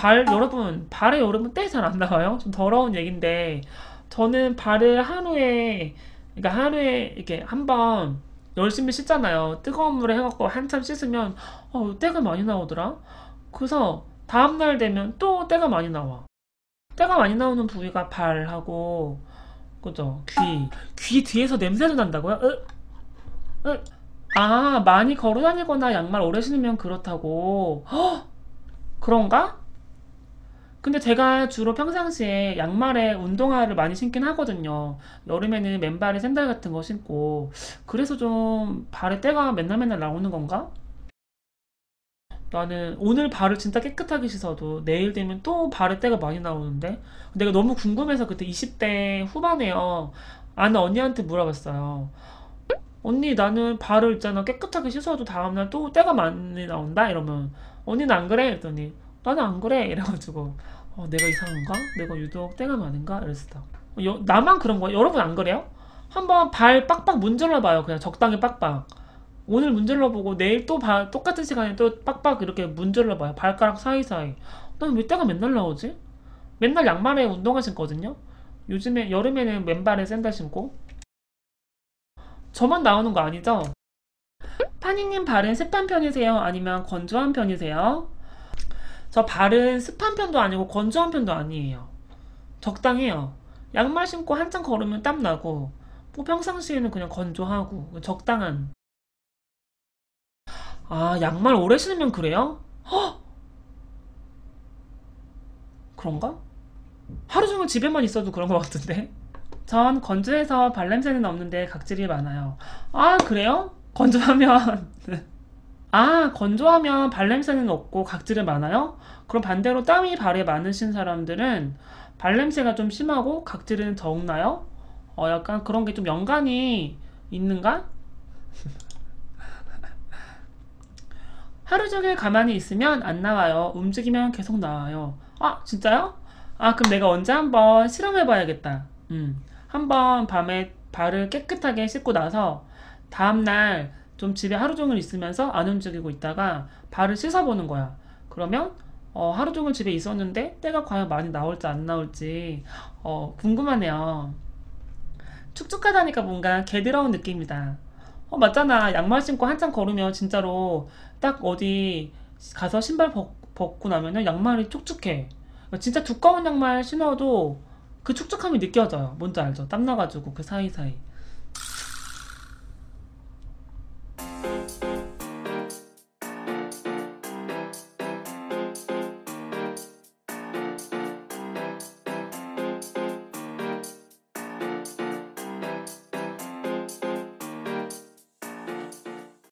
발 여러분 발에 여러분 때 잘 안 나와요? 좀 더러운 얘긴데 저는 발을 하루에 그러니까 하루에 이렇게 한 번 열심히 씻잖아요. 뜨거운 물에 해갖고 한참 씻으면 어 때가 많이 나오더라. 그래서 다음날 되면 또 때가 많이 나와. 때가 많이 나오는 부위가 발하고 그죠 귀. 귀 뒤에서 냄새도 난다고요? 으, 으. 아 많이 걸어 다니거나 양말 오래 신으면 그렇다고. 헉! 그런가? 근데 제가 주로 평상시에 양말에 운동화를 많이 신긴 하거든요. 여름에는 맨발에 샌들 같은 거 신고. 그래서 좀 발에 때가 맨날 맨날 나오는 건가? 나는 오늘 발을 진짜 깨끗하게 씻어도 내일 되면 또 발에 때가 많이 나오는데 내가 너무 궁금해서 그때 20대 후반에요. 아는 언니한테 물어봤어요. 언니 나는 발을 있잖아 깨끗하게 씻어도 다음날 또 때가 많이 나온다 이러면 언니는 안 그래? 이랬더니 나는 안 그래 이래가지고 어, 내가 이상한가? 내가 유독 때가 많은가? 이랬어 여, 나만 그런 거야? 여러분 안 그래요? 한번 발 빡빡 문질러 봐요 그냥 적당히 빡빡 오늘 문질러 보고 내일 또 바, 똑같은 시간에 또 빡빡 이렇게 문질러 봐요 발가락 사이사이 난 왜 때가 맨날 나오지? 맨날 양말에 운동화 신거든요 요즘에 여름에는 맨발에 샌들 신고 저만 나오는 거 아니죠? 파니님 발은 습한 편이세요? 아니면 건조한 편이세요? 저 발은 습한 편도 아니고 건조한 편도 아니에요. 적당해요. 양말 신고 한참 걸으면 땀 나고, 뭐 평상시에는 그냥 건조하고, 적당한. 아, 양말 오래 신으면 그래요? 헉! 그런가? 하루 종일 집에만 있어도 그런 것 같은데? 전 건조해서 발냄새는 없는데 각질이 많아요. 아, 그래요? 건조하면. 아, 건조하면 발냄새는 없고 각질은 많아요? 그럼 반대로 땀이 발에 많으신 사람들은 발냄새가 좀 심하고 각질은 적나요? 어, 약간 그런 게 좀 연관이 있는가? 하루 종일 가만히 있으면 안 나와요. 움직이면 계속 나와요. 아, 진짜요? 아, 그럼 내가 언제 한번 실험해 봐야겠다. 음. 한번 밤에 발을 깨끗하게 씻고 나서 다음날 좀 집에 하루 종일 있으면서 안 움직이고 있다가 발을 씻어보는 거야. 그러면 어, 하루 종일 집에 있었는데 때가 과연 많이 나올지 안 나올지 어, 궁금하네요. 축축하다니까 뭔가 개드러운 느낌이다. 어, 맞잖아. 양말 신고 한참 걸으면 진짜로 딱 어디 가서 신발 벗, 벗고 나면은 양말이 촉촉해. 진짜 두꺼운 양말 신어도 그 축축함이 느껴져요. 뭔지 알죠? 땀 나가지고 그 사이사이.